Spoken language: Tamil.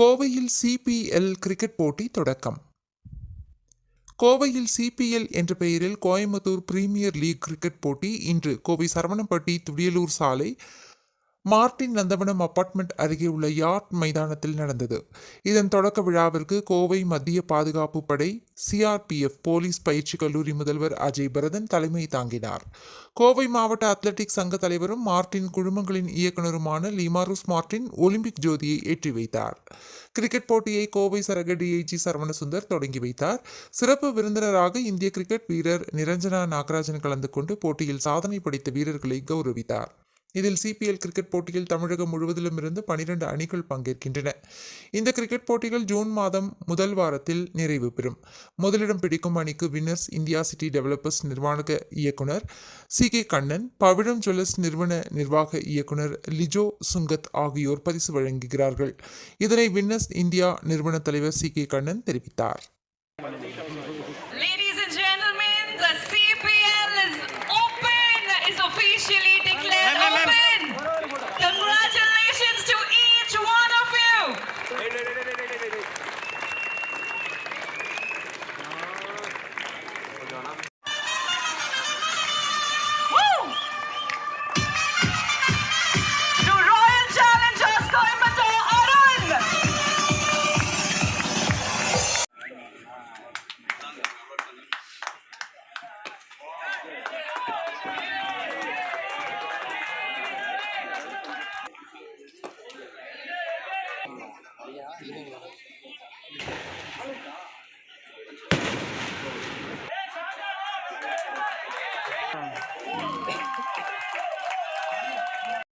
கோவையில் சிபிஎல் கிரிக்கெட் போட்டி தொடக்கம். கோவையில் சிபிஎல் என்ற பெயரில் கோயம்புத்தூர் பிரீமியர் லீக் கிரிக்கெட் போட்டி இன்று கோவை சரவணம்பட்டி துடியலூர் சாலை மார்டின் நந்தவனம் அபார்ட்மெண்ட் அருகே உள்ள யார்ட் மைதானத்தில் நடந்தது. இதன் தொடக்க விழாவிற்கு கோவை மத்திய பாதுகாப்பு படை சிஆர்பிஎஃப் போலீஸ் பயிற்சி கல்லூரி முதல்வர் அஜய் பரதன் தலைமை தாங்கினார். கோவை மாவட்ட அத்லெட்டிக்ஸ் சங்க தலைவரும் மார்டின் குழுமங்களின் இயக்குனருமான லிமாருஸ் மார்டின் ஒலிம்பிக் ஜோதியை ஏற்றி வைத்தார். கிரிக்கெட் போட்டியை கோவை சரக டிஐஜி சரவணசுந்தர் தொடங்கி வைத்தார். சிறப்பு விருந்தினராக இந்திய கிரிக்கெட் வீரர் நிரஞ்சனா நாகராஜன் கலந்து கொண்டு போட்டியில் சாதனை படைத்த வீரர்களை கௌரவித்தார். இதில் சிபிஎல் கிரிக்கெட் போட்டியில் தமிழகம் முழுவதிலும் இருந்து பனிரெண்டு அணிகள் பங்கேற்கின்றன. இந்த கிரிக்கெட் போட்டிகள் ஜூன் மாதம் முதல் வாரத்தில் நிறைவு பெறும். முதலிடம் பிடிக்கும் அணிக்கு வின்னர்ஸ் இந்தியா சிட்டி டெவலப்பர்ஸ் நிர்வாக இயக்குனர் C K Kannan Pavizham jewellers நிறுவன நிர்வாக இயக்குனர் லிஜோ சுங்கத் ஆகியோர் பரிசு வழங்குகிறார்கள். இதனை வின்னர்ஸ் இந்தியா நிறுவன தலைவர் சி கே கண்ணன் தெரிவித்தார். ধন্যবাদ